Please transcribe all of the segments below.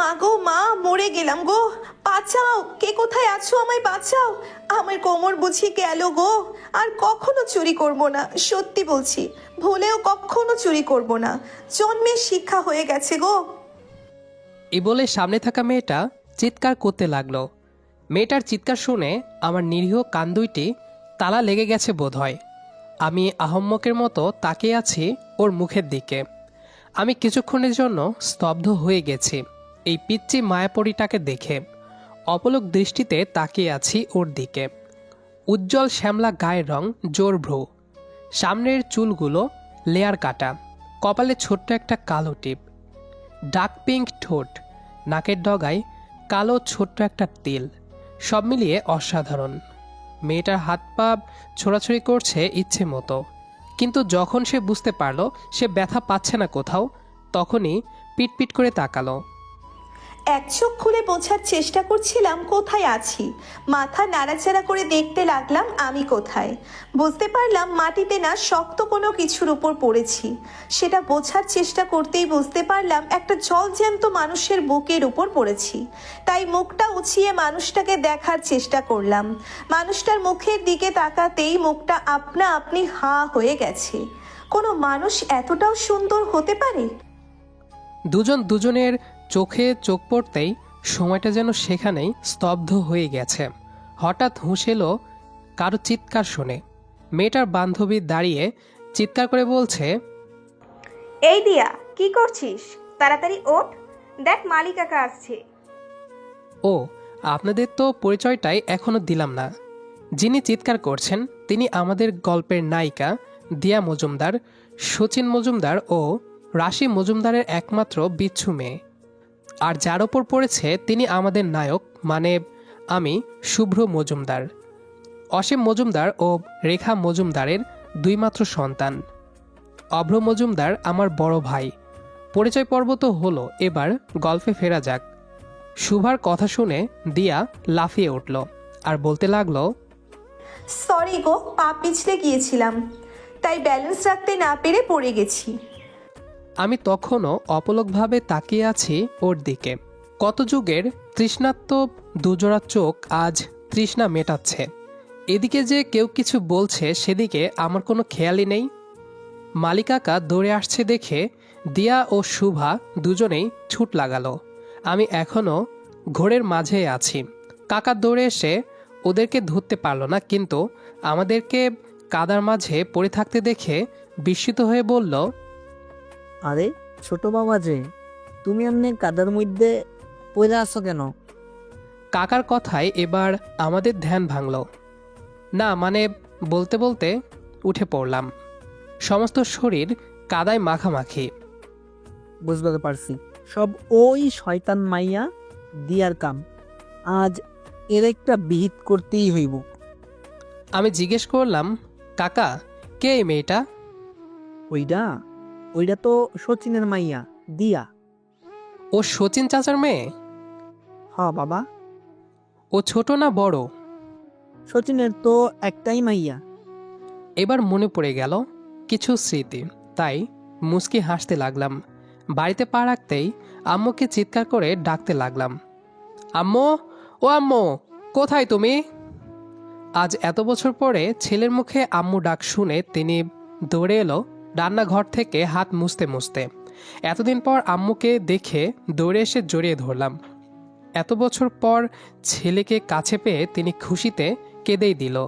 মা গো, মা, মরে গেলাম গো। বাঁচাও, কে কোথায় আছো আমায় বাঁচাও। আমার কোমর বুঝি গেল গো। আর কখনো চুরি করব না, সত্যি বলছি। ভুলেও কখনো চুরি করব না। জন্মের শিক্ষা হয়ে গেছে গো। এ বলে সামনে থাকা মেয়েটা চিৎকার করতে লাগল। মেয়েটার চিৎকার শুনে আমার নিরীহ কান দুইটি তালা লেগে গেছে বোধ হয় আমি আহম্মকের মতো তাকিয়ে আছি ওর মুখের দিকে। আমি কিছুক্ষণের জন্য স্তব্ধ হয়ে গেছি। এই পিচ্চি মায়াপরিটাকে দেখে। অপলক দৃষ্টিতে তাকিয়ে আছি ওর দিকে। উজ্জ্বল শ্যামলা গায়ের রং, জোর ভ্রু। সামনের চুলগুলো লেয়ার কাটা। কপালে ছোট্ট একটা কালো টিপ। ডার্ক পিঙ্ক ঠোঁট। নাকের ডগায় কালো ছোট্ট একটা তিল। সব মিলিয়ে অসাধারণ। মেয়েটার হাত পা ছোড়াছড়ি করছে ইচ্ছে মতো। কিন্তু যখন সে বুঝতে পারল, সে ব্যথা পাচ্ছে না কোথাও, তখনই পিটপিট করে তাকালো। এক চোখ খুলে বোঝার চেষ্টা করছিলাম, কোথায় আছি? মাথা নাড়াচাড়া করে দেখতে লাগলাম, আমি কোথায়? বুঝতে পারলাম মাটিতে না শক্ত কোনো কিছুর উপর পড়েছি। সেটা বোঝার চেষ্টা করতেই বুঝতে পারলাম একটা জলজ্যান্ত মানুষের বুকের উপর পড়েছি। তাই মুখটা উঁচিয়ে মানুষটাকে দেখার চেষ্টা করলাম। মানুষটার মুখের দিকে তাকাতেই মুখটা আপনা আপনি হাঁ হয়ে গেছে। কোনো মানুষ এতটাও সুন্দর হতে পারে? দুজন দুজনের চোখে চোখ পড়তেই সময়টা যেন সেখানেই স্তব্ধ হয়ে গেছে। হঠাৎ হুঁশ এলো কারও চিৎকার শুনে। মেয়েটার বান্ধবী দাঁড়িয়ে চিৎকার করে বলছে এই দিয়া কি করছিস? তাড়াতাড়ি ওঠ। দেখ মালিক কাকা আসছে। ও আপনাদের তো পরিচয়টাই এখনও দিলাম না। যিনি চিৎকার করছেন তিনি আমাদের গল্পের নায়িকা দিয়া মজুমদার সচিন মজুমদার ও রাশি মজুমদারের একমাত্র বিচ্ছু মেয়ে। আর যার ওপর পড়েছে তিনি আমাদের নায়ক মানে আমি শুভ্র মজুমদার। অসীম মজুমদার ও রেখা মজুমদারের দুইমাত্র সন্তান। অভ্র মজুমদার আমার বড় ভাই। পরিচয় পর্ব তো হলো, এবার গল্পে ফেরা যাক। শুভার কথা শুনে দিয়া লাফিয়ে উঠল আর বলতে লাগল, সরি গো, পা পিছলে গিয়েছিলাম। তাই ব্যালেন্স রাখতে না পেরে পড়ে গেছি। তখনও অপলকভাবে তাকিয়ে আছি ওর দিকে। কত যুগের তৃষ্ণাত্ম দুজোড়া চোখ আজ তৃষ্ণা মেটাচ্ছে। এদিকে যে কেউ কিছু বলছে, সেদিকে আমার কোনো খেয়ালই নেই। মালিকাকা দৌড়ে আসছে দেখে দিয়া ও শুভা দুজনেই ছুট লাগালো। আমি এখনও ঘোরের মাঝে আছি। কাকা দৌড়ে এসে ওদেরকে ধরতে পারল না, কিন্তু আমাদেরকে কাদার মাঝে পড়ে থাকতে দেখে বিস্মিত হয়ে বলল আরে ছোট বাবা যে তুমি এমনি কাদার মধ্যে পড়ে আসো কেন? কাকার কথায় এবার আমাদের ধ্যান ভাঙল। না মানে বলতে বলতে উঠে পড়লাম। সমস্ত শরীর কাদায় মাখামাখি। বুঝতে পারছি। সব ওই শয়তান মাইয়া দিয়ার কাম। আজ এর একটা বিহিত করতেই হইব। আমি জিজ্ঞেস করলাম কাকা কে এই মেয়েটা? ওইটা ওইটা তো সচিনের মাইয়া দিয়া। ও সচিন চাচার মেয়ে? হ বাবা। ও ছোট না বড়? সচিনের তো একটাই মাইয়া। এবার মনে পড়ে গেল কিছু স্মৃতি তাই মুচকি হাসতে লাগলাম। বাড়িতে পা রাখতেই আম্মুকে চিৎকার করে ডাকতে লাগলাম। আম্মু ও আম্মু কোথায় তুমি? আজ এত বছর পরে ছেলের মুখে আম্মু ডাক শুনে তিনি দৌড়ে এলো রান্নাঘর থেকে হাত মুছতে মুছতে। এতদিন পর আম্মুকে দেখে দৌড়ে এসে জড়িয়ে ধরলাম। এত বছর পর ছেলেকে কাছে পেয়ে তিনি খুশিতে কেঁদেই দিল।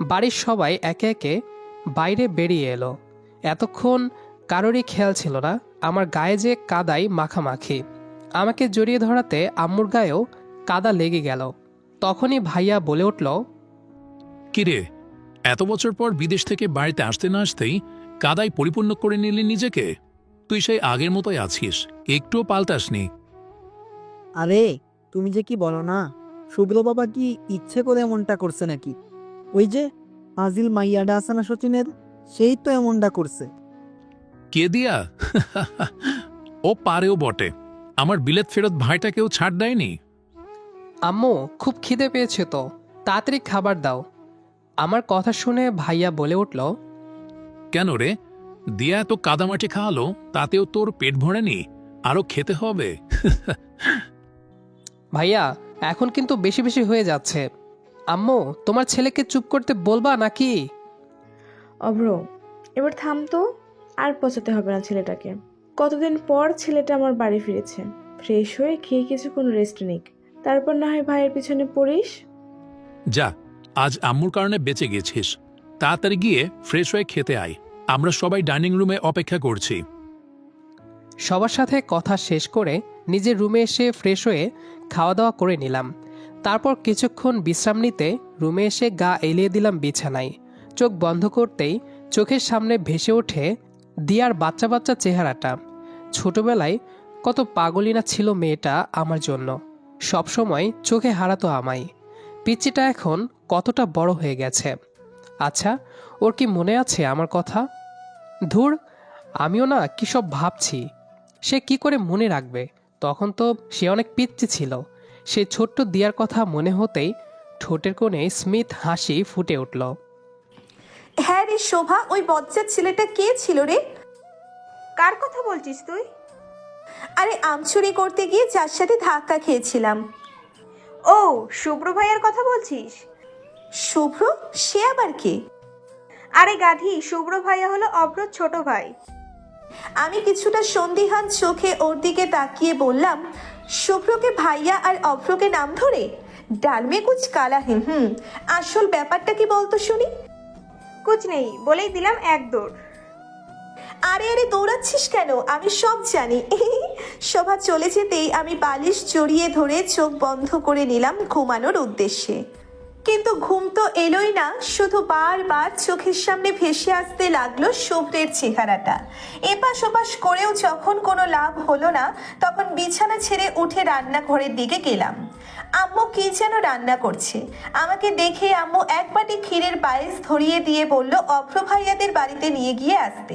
বাড়ির সবাই একে একে বাইরে বেরিয়ে এলো। এতক্ষণ কারোরই খেয়াল ছিল না, আমার গায়ে যে কাদাই মাখামাখি। আমাকে জড়িয়ে ধরাতে আম্মুর গায়েও কাদা লেগে গেল। তখনই ভাইয়া বলে উঠল, কিরে, এত বছর পর বিদেশ থেকে বাড়িতে আসতে না আসতেই কাদায় পরিপূর্ণ করে নিলি নিজেকে? তুই সেই আগের মতোই আছিস একটুও পাল্টাসনি। আরে তুমি যে কি বলো না? শুভ্র বাবা কি ইচ্ছে করে এমনটা করছে নাকি? ওই যে আজিল মাইয়াডা আছে না সচিনের সেই তো এমনটা করছে। কে দিয়া? ও পারেও বটে। আমার বিলেত ফেরত ভাইটাকেও ছাড় দেয়নি? আম্মু খুব খিদে পেয়েছে তো। তাড়াতাড়ি খাবার দাও। আমার কথা শুনে ভাইয়া বলে উঠল কেন রে? দিয়া এত কাদামাটি খাওয়ালো তাতেও তোর পেট ভরেনি আরও খেতে হবে। ভাইয়া এখন কিন্তু বেশি বেশি হয়ে যাচ্ছে। আম্মু তোমার ছেলেকে চুপ করতে বলবা নাকি? অভ্র এবার থাম তো আর পচাতে হবে না ছেলেটাকে। কতদিন পর ছেলেটা আমার বাড়ি ফিরেছে। ফ্রেশ হয়ে খেয়ে কিছুক্ষণ রেস্ট নিক। তারপর না হয় ভাইয়ের পিছনে পড়িস। যা আজ আম্মুর কারণে বেঁচে গেছিস। তাড়াতাড়ি গিয়ে ফ্রেশ হয়ে খেতে আয়। আমরা সবাই ডাইনিং রুমে অপেক্ষা করছি। সবার সাথে কথা শেষ করে নিজের রুমে এসে ফ্রেশ হয়ে খাওয়া দাওয়া করে নিলাম। তারপর কিছুক্ষণ বিশ্রাম নিতে রুমে এসে গা এলিয়ে দিলাম বিছানায়। চোখ বন্ধ করতেই চোখের সামনে ভেসে ওঠে দিয়ার বাচ্চা বাচ্চা চেহারাটা। ছোটবেলায় কত পাগলিনা ছিল মেয়েটা আমার জন্য। সবসময় চোখে হারাতো আমায়। পিচ্চিটা এখন কতটা বড় হয়ে গেছে। আচ্ছা ওর কি মনে আছে আমার কথা? ধুর আমিও না কী সব ভাবছি। সে কি করে মনে রাখবে? তখন তো সে অনেক পিচ্ছি ছিল। সে ছোট্ট দিয়ার কথা মনে হতেই ঠোঁটের কোণে স্মিথ হাসি ফুটে উঠল। হ্যাঁ রে শোভা ওই বজ্জার ছেলেটা কে ছিল রে? কার কথা বলছিস তুই? আরে আমচুরি করতে গিয়ে যার সাথে ধাক্কা খেয়েছিলাম। ও শুভ্র ভাইয়ার কথা বলছিস? শুভ্র? সে আবার কে? আরে গাধি শুভ্র ভাইয়া হলো অভ্রর ছোট ভাই। আমি কিছুটা সন্দিহান চোখে ওর দিকে তাকিয়ে বললাম শুভ্রকে ভাইয়া আর অভ্রকে নাম ধরে? ডালমে কুচ কালা হিম হুম আসল ব্যাপারটা কি বলতো শুনি? কুচ নেই বলেই দিলাম এক দৌড়। আরে আরে দৌড়াচ্ছিস কেন? আমি সব জানি। শোভা চলে যেতেই আমি বালিশ জড়িয়ে ধরে চোখ বন্ধ করে নিলাম ঘুমানোর উদ্দেশ্যে। কিন্তু ঘুম তো এলোই না, শুধু বারবার চোখের সামনে ভেসে আসতে লাগল শুভ্রের চেহারাটা। এপাশ ওপাশ করেও যখন কোনো লাভ হলো না, তখন বিছানা ছেড়ে উঠে রান্নাঘরের দিকে গেলাম। আম্মু কি যেন রান্না করছে? আমাকে দেখে আম্মু এক বাটি ক্ষীরের পায়েস ধরিয়ে দিয়ে বলল, অভ্র ভাইয়াদের বাড়িতে নিয়ে গিয়ে আসতে।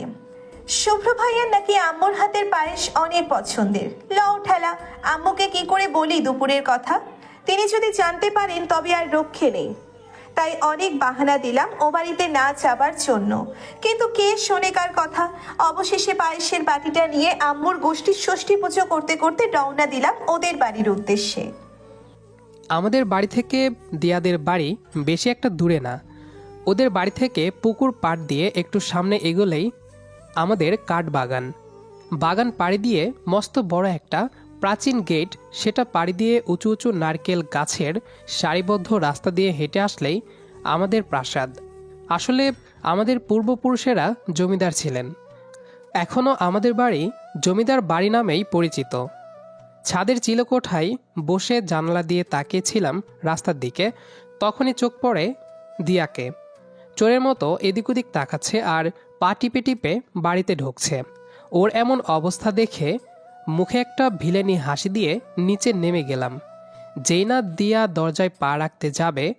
শুভ্র ভাইয়ার নাকি আম্মুর হাতের পায়েস অনেক পছন্দের। লও ঠেলা, আম্মুকে কি করে বলি দুপুরের কথা? তিনি যদি জানতে পারেন তবে আর রক্ষে নেই। তাই অনেক বাহানা দিলাম ও বাড়িতে না যাবার জন্য। কিন্তু কে শোনে কার কথা? অবশেষে পায়েসের বাটিটা নিয়ে আম্মুর গোষ্ঠীর ষষ্ঠী পুজো করতে করতে রওনা দিলাম ওদের বাড়ির উদ্দেশ্যে। আমাদের বাড়ি থেকে দিয়াদের বাড়ি বেশি একটা দূরে না। ওদের বাড়ি থেকে পুকুর পাড় দিয়ে একটু সামনে এগোলেই আমাদের কাঠ বাগান বাগান পাড়ি দিয়ে মস্ত বড় একটা প্রাচীন গেট সেটা পাড়ি দিয়ে উঁচু উঁচু নারকেল গাছের সারিবদ্ধ রাস্তা দিয়ে হেঁটে আসলেই আমাদের প্রাসাদ। আসলে আমাদের পূর্বপুরুষেরা জমিদার ছিলেন। এখনও আমাদের বাড়ি জমিদার বাড়ি নামেই পরিচিত। ছাদের চিলকোঠায় বসে জানলা দিয়ে তাকিয়েছিলাম রাস্তার দিকে, তখনই চোখ পড়ে দিয়াকে। চোরের মতো এদিক ওদিক তাকাচ্ছে আর পা টিপে টিপে বাড়িতে ঢুকছে। ওর এমন অবস্থা দেখে মুখে একটা ভিলেনি হাসি দিয়ে নিচে নেমে গেলাম। যেই না দিয়া দরজায় পা রাখতে যাবে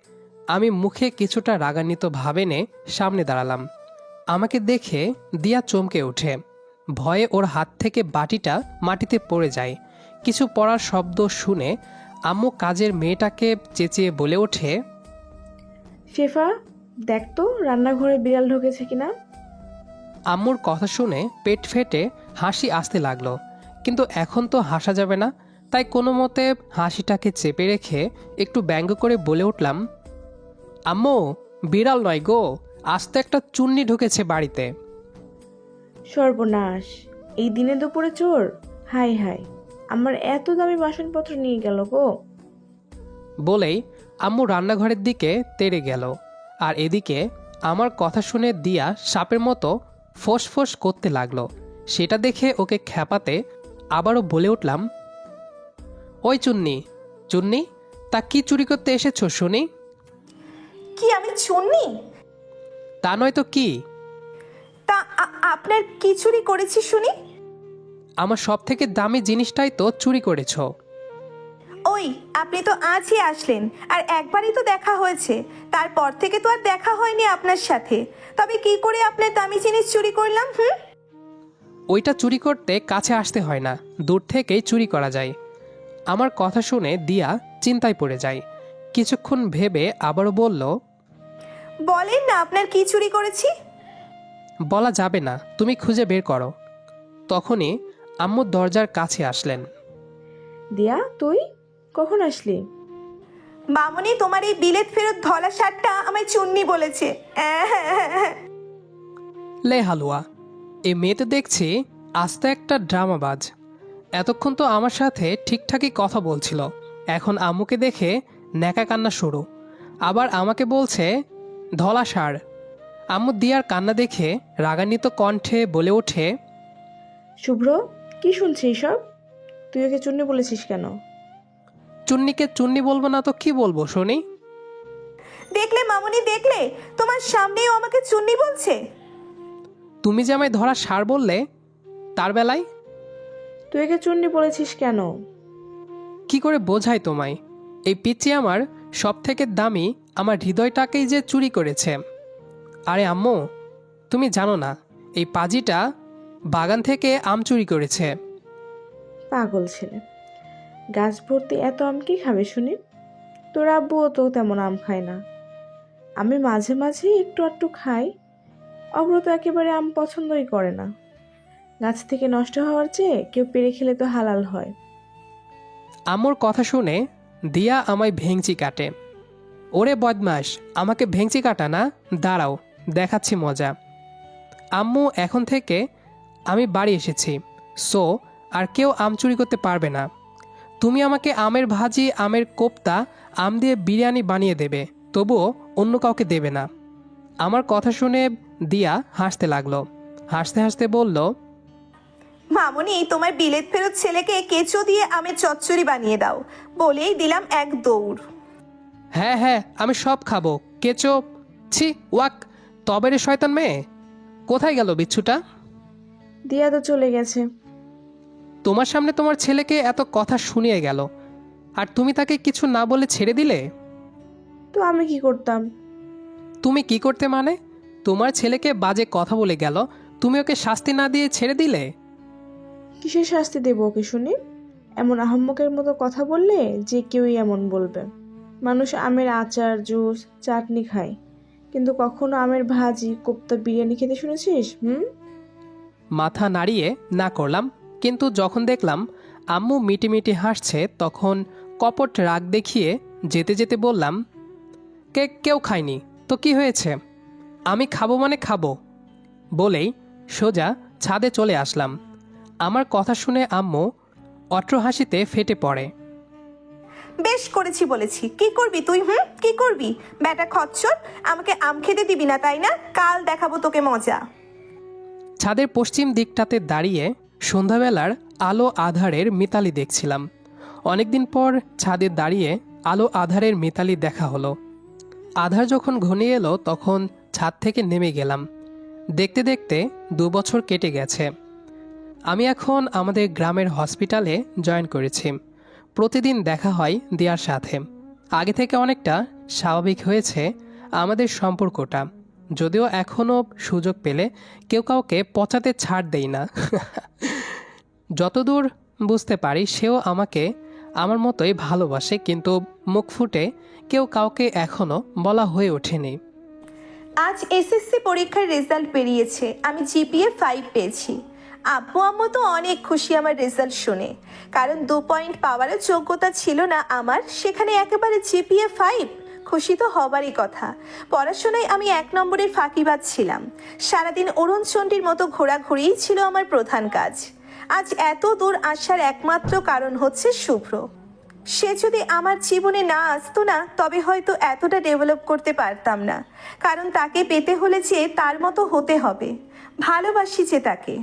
আমি মুখে কিছুটা রাগান্বিত ভাবে নে সামনে দাঁড়ালাম। আমাকে দেখে দিয়া চমকে ওঠে। ভয়ে ওর হাত থেকে বাটিটা মাটিতে পড়ে যায়। কিছু পড়ার শব্দ শুনে আম্মু কাজের মেয়েটাকে চেঁচিয়ে বলে ওঠে শেফা দেখ তো রান্নাঘরে বিড়াল ঢুকেছে কিনা। আম্মুর কথা শুনে পেট ফেটে হাসি আসতে লাগল। কিন্তু এখন তো হাসা যাবে না। তাই কোনো মতে হাসিটাকে চেপে রেখে একটু ব্যঙ্গ করে বলে উঠলাম আম্মু বিড়াল নয় গো আজ তো একটা চুন্নি ঢুকেছে বাড়িতে। সর্বনাশ এই দিনে দুপুরে চোর? হাই হাই আমার এত দামি বাসনপত্র নিয়ে গেল গো। বলেই আম্মু রান্নাঘরের দিকে তেড়ে গেল আর এদিকে আমার কথা শুনে দিয়া সাপের মতো ফোঁস ফোঁস করতে লাগল। সেটা দেখে ওকে খ্যাপাতে আবারও বলে উঠলাম ওই চুন্নি চুন্নি তা কি চুরি করতে এসেছ শুনি? কি আমি চুননি? তা নয় তো কি? তা আ- আপনার কি চুরি করেছি শুনি? আমার সব থেকে দামি জিনিসটাই তো চুরি করেছ। ওই আপনি তো আজই আসলেন আর একবারই তো দেখা হয়েছে। তারপর থেকে তো আর দেখা হয়নি আপনার সাথে। তবে কি করে আপনার দামি জিনিস চুরি করলাম হুম? ওইটা চুরি করতে কাছে আসতে হয় না দূর থেকেই চুরি করা যায়। আমার কথা শুনে দিয়া চিন্তায় পড়ে যায়। কিছুক্ষণ ভেবে আবারও বলল বলেন না আপনার কি চুরি করেছি? বলা যাবে না তুমি খুঁজে বের করো। তখনই আম্মু দরজার কাছে আসলেন। দিয়া তুই কখন আসলি? মামনি তোমার এই বিলেত ফেরত ধলা শার্টটা আমায় চুন্নি বলেছে। লে হালুয়া এই মেয়েতে দেখছি আস্তে একটা ড্রামাবাজ। এতক্ষণ তো আমার সাথে ঠিকঠাকই কথা বলছিল। এখন আম্মুকে দেখে ন্যাকা কান্না শুরু। আবার আমাকে বলছে ধলা সার। আম্মু দিয়ার কান্না দেখে রাগান্বিত কণ্ঠে বলে ওঠে শুভ্র কি শুনছিস সব তুই ওকে চুন্নি বলেছিস কেন? চুন্নিকে চুন্নি বলব না তো কি বলব শুনি দেখলে মামনি দেখলে? তোমার সামনেও আমাকে চুন্নি বলছে? তুমি যে আমায় ধরা সার বললে তার বেলায়? তুই একে চুন্নি বলেছিস কেন? কি করে বোঝাই তোমায়? এই পিচ্ছি আমার সব থেকে দামি আমার হৃদয়টাকেই যে চুরি করেছে। আরে আম্মু তুমি জানো না এই পাজিটা বাগান থেকে আম চুরি করেছে। পাগল ছেলে। গাছ ভর্তি এত আম কি খাবে শুনি? তোর আব্বুও তো তেমন আম খায় না। আমি মাঝে মাঝে একটু একটু খাই। অব্র তো একেবারে আম পছন্দই করে না। গাছ থেকে নষ্ট হওয়ার চেয়ে কেউ পেরে খেলে তো হালাল হয়। আম্মুর কথা শুনে দিয়া আমায় ভেংচি কাটে। ওরে বদমাস আমাকে ভেংচি কাটা না? দাঁড়াও, দেখাচ্ছি মজা। আম্মু, এখন থেকে আমি বাড়ি এসেছি। সো, আর কেউ আম চুরি করতে পারবে না। তুমি আমাকে আমের ভাজি, আমের কোপ্তা, আম দিয়ে বিরিয়ানি বানিয়ে দেবে, তবুও অন্য কাউকে দেবে না। আমার কথা শুনে দিয়া হাসতে লাগল। হাসতে হাসতে বলল মামনি তোমার বিলেত ফেরত ছেলেকে কেঁচো দিয়ে আমের চচ্চড়ি বানিয়ে দাও। বলেই দিলাম এক দৌড়। হ্যাঁ হ্যাঁ আমি সব খাব। কেচো ছি ওয়াক তবে রে শয়তান মেয়ে কোথায় গেল বিচ্ছুটা? দিয়া তো চলে গেছে। তোমার সামনে তোমার ছেলেকে এত কথা শুনিয়ে গেল। আর তুমি তাকে কিছু না বলে ছেড়ে দিলে? তো আমি কি করতাম? তুমি কি করতে মানে? তোমার ছেলেকে বাজে কথা বলে গেল। তুমি ওকে শাস্তি না দিয়ে ছেড়ে দিলে? কিসের শাস্তি দেবো ওকে শুনি? এমন আহম্মকের মতো কথা বললে যে কেউই এমন বলবে। মানুষ আমের আচার জুস চাটনি খায়। কিন্তু কখনো আমের ভাজি কোপ্তা বিরিয়ানি খেতে শুনেছিস হুম? মাথা নাড়িয়ে না করলাম। কিন্তু যখন দেখলাম আম্মু মিটি মিটি হাসছে তখন কপট রাগ দেখিয়ে যেতে যেতে বললাম কে কেউ খায়নি। তো কি হয়েছে? আমি খাব মানে খাব। বলেই সোজা ছাদে চলে আসলাম। আমার কথা শুনে আম্মু অট্র হাসিতে ফেটে পড়ে। বেশ করেছি বলেছি। কি করবি তুই হুম? কি করবি? বেটা খচ্চর আমাকে আম খেতে দিবি না তাই না? কাল দেখাবো তোকে মজা। ছাদের পশ্চিম দিকটাতে দাঁড়িয়ে সন্ধ্যাবেলার আলো আধারের মিতালি দেখছিলাম। অনেকদিন পর ছাদে দাঁড়িয়ে আলো আধারের মিতালি দেখা হলো। আধার যখন ঘনিয়ে এলো, তখন ছাদ থেকে নেমে গেলাম। দেখতে দেখতে দু বছর কেটে গেছে। আমি এখন আমাদের গ্রামের হসপিটালে জয়েন করেছি। প্রতিদিন দেখা হয় দিয়ার সাথে। আগে থেকে অনেকটা স্বাভাবিক হয়েছে আমাদের সম্পর্কটা। যদিও এখনও সুযোগ পেলে কেউ কাউকে পচাতে ছাড় দেই না। যতদূর বুঝতে পারি, সেও আমাকে আমার মতোই ভালোবাসে, কিন্তু মুখ ফুটে কেউ কাউকে এখনও বলা হয়ে ওঠেনি। আজ এসএসসি পরীক্ষার রেজাল্ট বেরিয়েছে আমি জিপিএ ফাইভ পেয়েছি। আব্বু আম্মু তো অনেক খুশি আমার রেজাল্ট শুনে, কারণ দু পয়েন্ট পাওয়ারও যোগ্যতা ছিল না আমার, সেখানে একেবারে জিপিএ ফাইভ খুশি তো হবারই কথা। পড়াশোনায় আমি এক নম্বরের ফাঁকিবাজ ছিলাম, সারাদিন অরুণচণ্ডীর মতো ঘোরাঘুরিই ছিল আমার প্রধান কাজ। আজ এত দূর আসার একমাত্র কারণ হচ্ছে শুভ্র। সে যদি আমার জীবনে না আসতো না, তবে হয়তো এতটা ডেভেলপ করতে পারতাম না। কারণ তাকে পেতে হলে যে তার মতো হতে হবে। ভালোবাসি যে তাকে।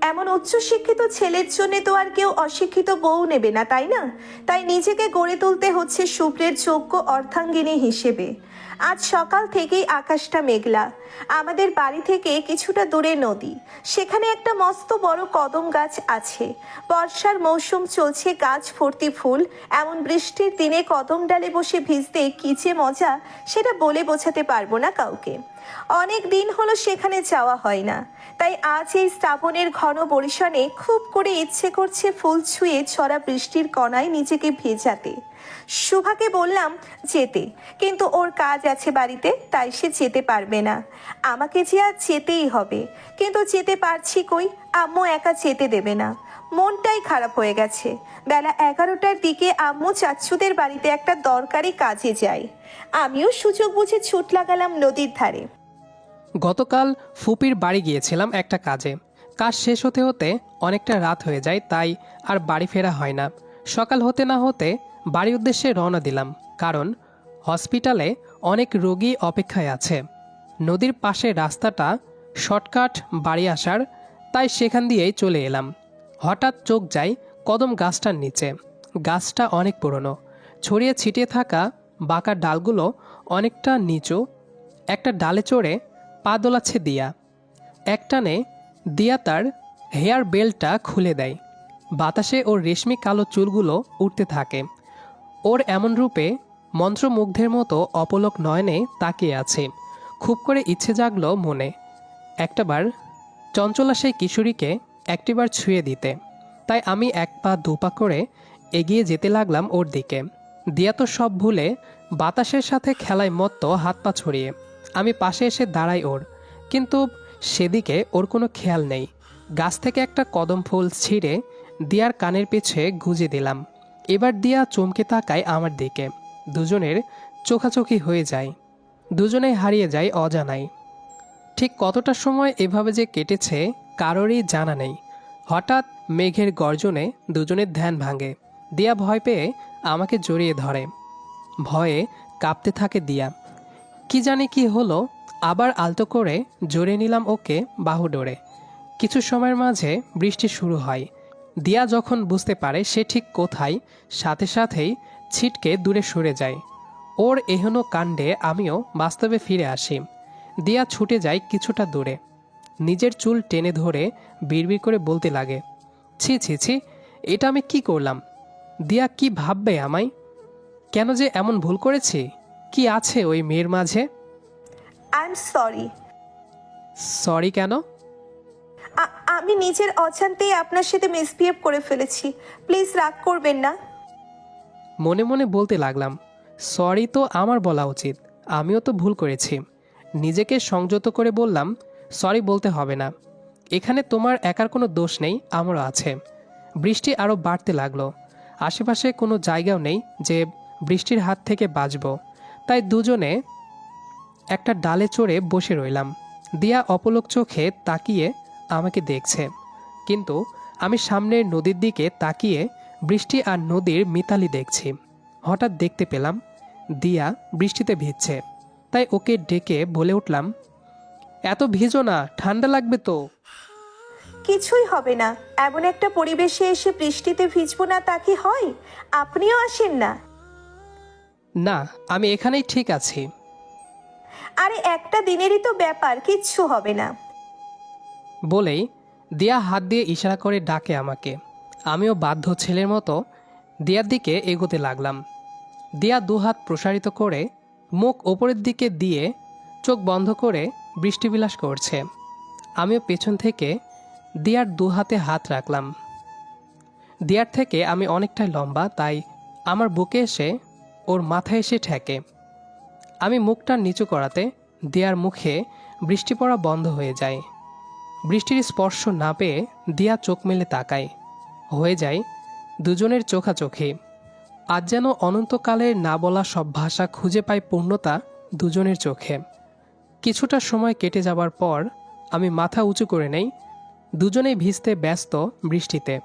এমন উচ্চশিক্ষিত ছেলের জন্য তো আর কেউ অশিক্ষিত বউ নেবে না, তাই না? তাই নিজেকে গড়ে তুলতে হচ্ছে শুভ্রের যোগ্য অর্থাঙ্গিনী হিসেবে। আজ সকাল থেকেই আকাশটা মেঘলা। আমাদের বাড়ি থেকে কিছুটা দূরে নদী। সেখানে একটা মস্ত বড় কদম গাছ আছে। বর্ষার মৌসুম চলছে গাছ ভর্তি ফুল। এমন বৃষ্টির দিনে কদম ডালে বসে ভিজতে কি যে মজা, সেটা বলে বোঝাতে পারব না কাউকে। অনেক দিন হলো সেখানে যাওয়া হয় না। তাই আজ এই শ্রাবণের ঘন বরিশানে খুব করে ইচ্ছে করছে ফুল ছুঁয়ে ছড়া বৃষ্টির কণায় নিজেকে ভেজাতে। সুভাকে বললাম, যেতে। কিন্তু ওর কাজ আছে বাড়িতে, তাই সে যেতে পারবে না। আমাকে যে আর যেতেই হবে। কিন্তু যেতে পারছি কই? আম্মু একা যেতে দেবে না। মনটাই খারাপ হয়ে গেছে। বেলা এগারোটার দিকে আম্মু চাচ্ছুদের বাড়িতে একটা দরকারি কাজে যায়। আমিও সুযোগ বুঝে ছুট লাগালাম নদীর ধারে। গতকাল ফুপির বাড়ি গিয়েছিলাম একটা কাজে। কাজ শেষ হতে হতে অনেকটা রাত হয়ে যায়, তাই আর বাড়ি ফেরা হয় না। সকাল হতে না হতে বাড়ির উদ্দেশ্যে রওনা দিলাম, কারণ হসপিটালে অনেক রোগী অপেক্ষায় আছে। নদীর পাশে রাস্তাটা শর্টকাট বাড়ি আসার, তাই সেখান দিয়েই চলে এলাম। হঠাৎ চোখ যায় কদম গাছটার নিচে। গাছটা অনেক পুরনো। ছড়িয়ে ছিটিয়ে থাকা বাঁকা ডালগুলো অনেকটা নিচু। একটা ডালে চড়ে পা দোলাচ্ছে দিয়া। একটানে দিয়া তার হেয়ার বেল্টটা খুলে দেয়। বাতাসে ওর রেশমি কালো চুলগুলো উঠতে থাকে। ওর এমন রূপে মন্ত্রমুগ্ধের মতো অপলক নয়নে তাকিয়ে আছে। খুব করে ইচ্ছে জাগলো মনে। একটাবার চঞ্চলা সেই কিশোরীকে একটিবার ছুঁয়ে দিতে। তাই আমি এক পা দু পা করে এগিয়ে যেতে লাগলাম ওর দিকে। দিয়া তো সব ভুলে বাতাসের সাথে খেলায় মত্ত হাত পা ছড়িয়ে। আমি পাশে এসে দাঁড়াই ওর, কিন্তু সেদিকে ওর কোনো খেয়াল নেই। গাছ থেকে একটা কদম ফুল ছিঁড়ে দিয়ার কানের পিছে গুজে দিলাম। এবার দিয়া চমকে তাকায় আমার দিকে। দুজনের চোখাচোখি হয়ে যায়। দুজনেই হারিয়ে যায় অজানায়। ঠিক কতটা সময় এভাবে যে কেটেছে কারোরই জানা নেই। হঠাৎ মেঘের গর্জনে দুজনের ধ্যান ভাঙে। দিয়া ভয় পেয়ে আমাকে জড়িয়ে ধরে। ভয়ে কাঁপতে থাকে দিয়া। কি জানি কি হলো, আবার আলতো করে জড়িয়ে নিলাম ওকে বাহু ডোরে। কিছু সময়ের মাঝে বৃষ্টি শুরু হয়। দিয়া যখন বুঝতে পারে সে ঠিক কোথায়, সাথে সাথেই ছিটকে দূরে সরে যায়। ওর এহেন কাণ্ডে আমিও বাস্তবে ফিরে আসি। দিয়া ছুটে যায় কিছুটা দূরে। নিজের চুল টেনে ধরে বিড়বিড় করে বলতে লাগে, ছি ছি ছি, এটা আমি কি করলাম? দিয়া কি ভাববে আমায়? কেন যে এমন ভুল করেছি? কি আছে ওই মেয়ের মাঝে? আই এম সরি সরি কেন আমি নিজের অজান্তেই আপনার সাথে মিসবিহেভ করে ফেলেছি। প্লিজ রাগ করবেন না। মনে মনে বলতে লাগলাম সরি তো আমার বলা উচিত আমিও তো ভুল করেছি। নিজেকে সংযত করে বললাম সরি বলতে হবে না। এখানে তোমার একার কোনো দোষ নেই আমারও আছে। বৃষ্টি আরও বাড়তে লাগল। আশেপাশে কোনো জায়গাও নেই যে বৃষ্টির হাত থেকে বাঁচব। তাই দুজনে একটা ডালে চড়ে বসে রইলাম। দিয়া অপলক চোখে তাকিয়ে আমাকে দেখছে। কিন্তু আমি সামনের নদীর দিকে তাকিয়ে বৃষ্টি আর নদীর মিতালি দেখছি। হঠাৎ দেখতে পেলাম দিয়া বৃষ্টিতে ভিজছে। তাই ওকে ডেকে বলে উঠলাম, এত ভিজো না, ঠান্ডা লাগবে তো। কিছুই হবে না, এমন একটা পরিবেশে এসে বৃষ্টিতে ভিজবো না তা কি হয়? আপনিও আসেন না। না আমি এখানেই ঠিক আছি। আরে একটা দিনেরই তো ব্যাপার কিচ্ছু হবে না। বলেই দিয়া হাত দিয়ে ইশারা করে ডাকে আমাকে। আমিও বাধ্য ছেলের মতো দিয়ার দিকে এগোতে লাগলাম। দিয়া দুহাত প্রসারিত করে মুখ ওপরের দিকে দিয়ে চোখ বন্ধ করে বৃষ্টিবিলাস করছে। আমিও পেছন থেকে দিয়ার দুহাতে হাত রাখলাম। দিয়ার থেকে আমি অনেকটাই লম্বা তাই আমার বুকে এসে ওর মাথায় এসে ঠেকে। আমি মুখটা নিচু করাতে দিয়ার মুখে বৃষ্টি পড়া বন্ধ হয়ে যায়। বৃষ্টির স্পর্শ না পেয়ে দিয়া চোখ মেলে তাকায়। হয়ে যায় দুজনের চোখাচোখি। আজ যেন অনন্তকালের না বলা সব ভাষা খুঁজে পায় পূর্ণতা দুজনের চোখে। কিছুটা সময় কেটে যাবার পর আমি মাথা উঁচু করে নেই। দুজনেই ভিজতে ব্যস্ত বৃষ্টিতে।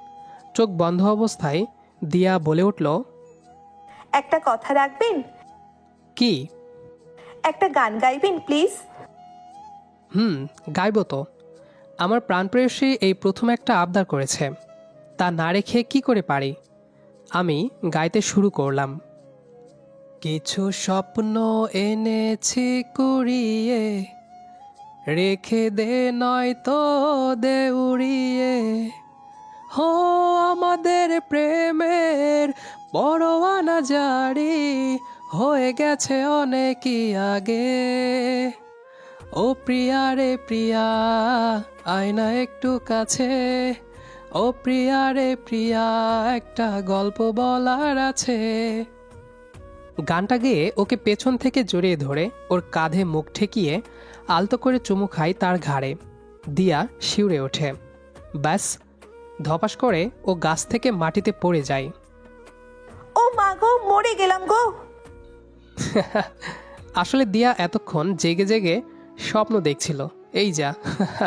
চোখ বন্ধ অবস্থায় দিয়া বলে উঠল একটা কথা রাখবেন? কি? একটা গান গাইবেন প্লিজ? হুম গাইব তো। আমার প্রাণপ্রেয়সী এই প্রথম একটা আবদার করেছে। তা না রেখে কি করে পারি? আমি গাইতে শুরু করলাম। কিছু স্বপ্ন এনেছি কুড়িয়ে রেখে দে নয়তো দে উড়িয়ে হো আমাদের প্রেমের পরোয়ানা জারি হয়ে গেছে অনেকই আগে। ও প্রিয়া রে প্রিয়া আয়না একটু কাছে। ও প্রিয়া রে প্রিয়া, একটা গল্প বলার আছে। গানটা গেয়ে ওকে পেছন থেকে জড়িয়ে ধরে, ওর কাঁধে মুখ ঠেকিয়ে আলতো করে চুমু খাই তার ঘাড়ে। দিয়া শিউরে ওঠে। ব্যাস, ধপাস করে ও গাছ থেকে মাটিতে পড়ে যায়। ও মা গো, মরে গেলাম গো। আসলে দিয়া এতক্ষণ জেগে জেগে স্বপ্ন দেখছিল। এই যা,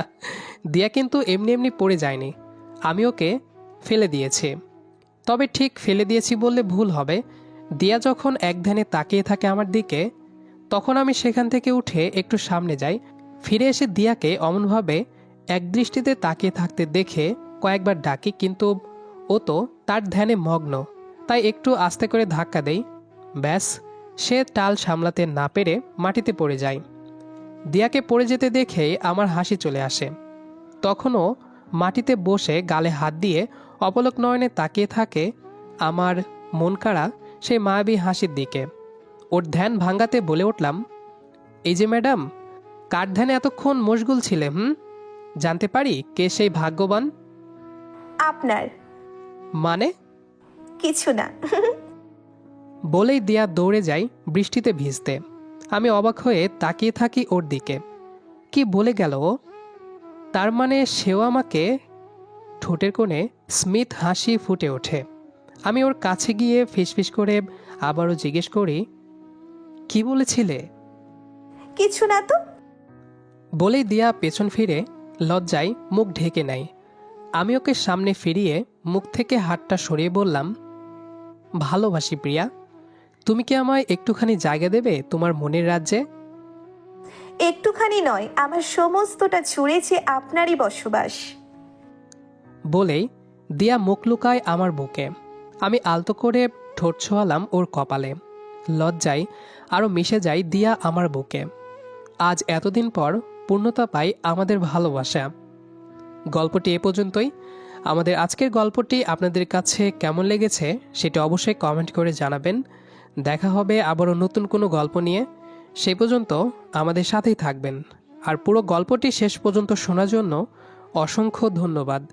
দিয়া কিন্তু এমনি এমনি পড়ে যায়নি। আমি ওকে ফেলে দিয়েছি। তবে ঠিক ফেলে দিয়েছি বললে ভুল হবে। দিয়া যখন এক ধ্যানে তাকিয়ে থাকে আমার দিকে, তখন আমি সেখান থেকে উঠে একটু সামনে যাই। ফিরে এসে দিয়াকে অমনভাবে একদৃষ্টিতে তাকিয়ে থাকতে দেখে কয়েকবার ডাকি, কিন্তু ও তো তার ধ্যানে মগ্ন। তাই একটু আস্তে করে ধাক্কা দেই। ব্যাস সে টাল সামলাতে না পেরে মাটিতে পড়ে যায়। দিয়াকে পড়ে যেতে দেখেই আমার হাসি চলে আসে। তখনও মাটিতে বসে গালে হাত দিয়ে অপলক নয়নে তাকিয়ে থাকে আমার মন কাড়া সেই মায়াবী হাসির দিকে। ওর ধ্যান ভাঙ্গাতে বলে উঠলাম এই যে ম্যাডাম কার ধ্যানে এতক্ষণ মশগুল ছিলে হুম? জানতে পারি কে সেই ভাগ্যবান? আপনার। মানে? কিছু না। বলেই দিয়া দৌড়ে যাই বৃষ্টিতে ভিজতে। আমি অবাক হয়ে তাকিয়ে থাকি ওর দিকে। কি বলে গেল ও? তার মানে সেও আমাকে ঠোঁটের কোণে স্মিথ হাসি ফুটে ওঠে। আমি ওর কাছে গিয়ে ফিসফিস করে আবারও জিজ্ঞেস করি কি বলেছিলে? কিছু না তো। বলেই দিয়া পেছন ফিরে লজ্জায় মুখ ঢেকে নেয়। আমি ওকে সামনে ফিরিয়ে মুখ থেকে হাতটা সরিয়ে বললাম ভালোবাসি প্রিয়া। তুমি কি আমায় একটুখানি জায়গা দেবে তোমার মনের রাজ্যে? একটুখানি নয় আমার সমস্তটা জুড়ে যে আপনারই বসবাস। বলেই দিয়া মুখ লুকায় আমার বুকে। আমি আলতো করে ঠোঁট ছোঁয়ালাম ওর কপালে। লজ্জায় আরও মিশে যায় দিয়া আমার বুকে। আজ এতদিন পর পূর্ণতা পাই আমাদের ভালোবাসা। গল্পটি এ পর্যন্তই। আমাদের আজকের গল্পটি আপনাদের কাছে কেমন লেগেছে সেটা অবশ্যই কমেন্ট করে জানাবেন। দেখা হবে আবারও নতুন কোনো গল্প নিয়ে। সে পর্যন্ত আমাদের সাথেই থাকবেন। আর পুরো গল্পটি শেষ পর্যন্ত শোনার জন্য অসংখ্য ধন্যবাদ।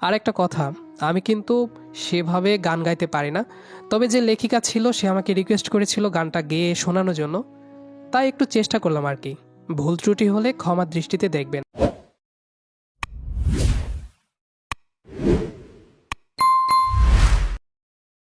আর একটা কথা, আমি কিন্তু সেভাবে গান গাইতে পারি না। তবে যে লেখিকা ছিল, সে আমাকে রিকোয়েস্ট করেছিল গানটা গেয়ে শোনানোর জন্য। তাই একটু চেষ্টা করলাম আর কি। ভুল ত্রুটি হলে ক্ষমা দৃষ্টিতে দেখবেন।